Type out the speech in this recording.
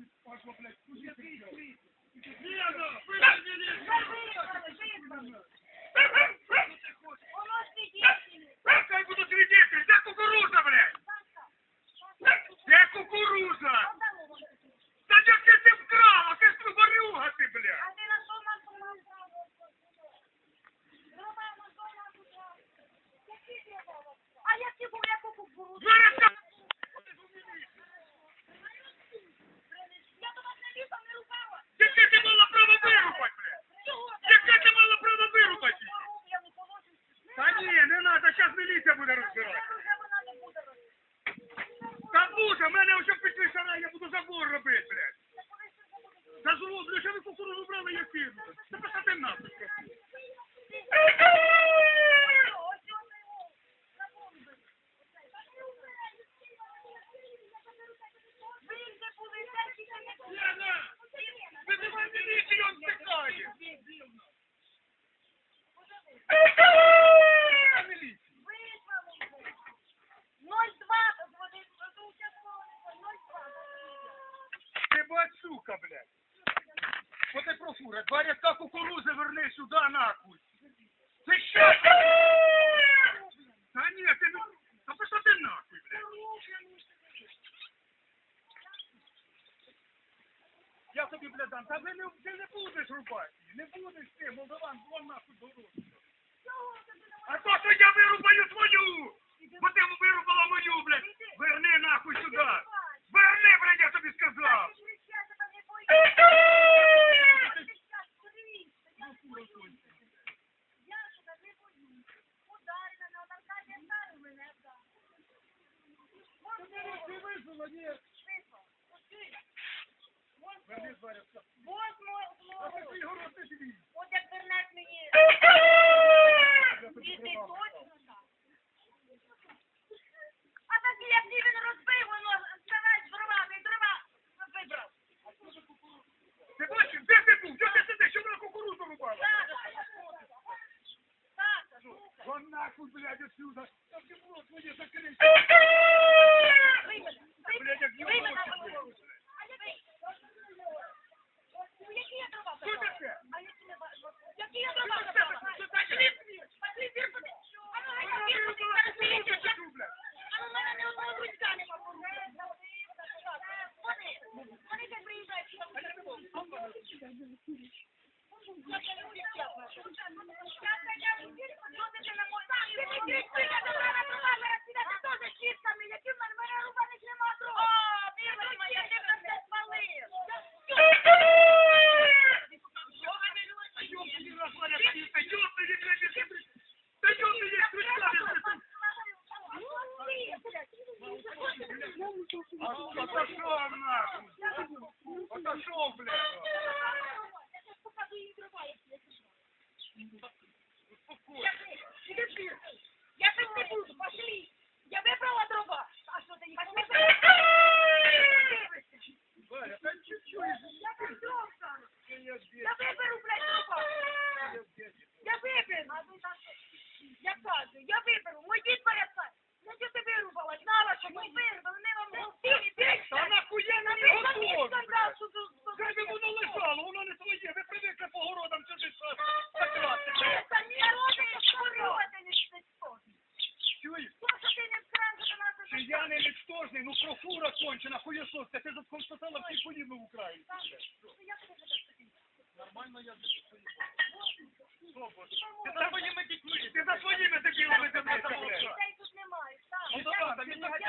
Watch what I'm like. Who's your piece, please? Me, I know. Free, міліція буде розбирати. Це. Та буде, в мене вже пішли сарай, я буду забор робити, блядь. Це це. Та зроблю, що ви кукурудзу брали, я кину. Та писати нахуй. Ось його профура? Два рядка кукурузи верни сюди, нахуй. Ти що? Та ні, ти не... Та пішла ти нахуй, блядь. Я тобі, блядь, дам. Та ви не, ти не будеш рубати. Не будеш ти, молдаван, вон нахуй дорогу. А то, що я вирубаю твою! Бо ти вирубала мою, блядь! Верни нахуй сюди! Ти визвала, ні. Верни два рядка. А ти свій город не свій. От як вернеш мені звідти точно. А тоді як ти він розбив, воно ставець дрова, і дрова вибрав. Ти бачиш, де ти був? Де ти сидиш? Що вона кукурудзу рубала? Так, так, Вон нахуй, блядь, отсюда. Та ти в рот моє Отошел блядь. Успокойся. Я пить не буду, пошли. Я вибрала дрова. А що ти їх не Валя, та чуть-чуть. Я тут дров сам. Ты не отбей. Я виберу, блядь, дрова. Не отбей. Я виберу. Я кажу, я виберу. Мої порядка. Я що ти вирубала? Знала, що ми вирубали. Не вам гостині. Та нахуя на Ти нього самі готові, сказав, блядь. що тут... Хай би воно лежало, воно не своє. Ви привикли по городам сюди закрасти. Ви самі робите, городи не спецтовні. Чуєш? То, що ти не вкрав, що нас Чи я відстожний, ну профура кончена, хуєсоска, ти тут констатала всі подіби в Україні. Нормально я Ти за своїми дітьми, ти за своїми дебілами. Дітей тут немає. Так. Ну Я- давай, та він я нехай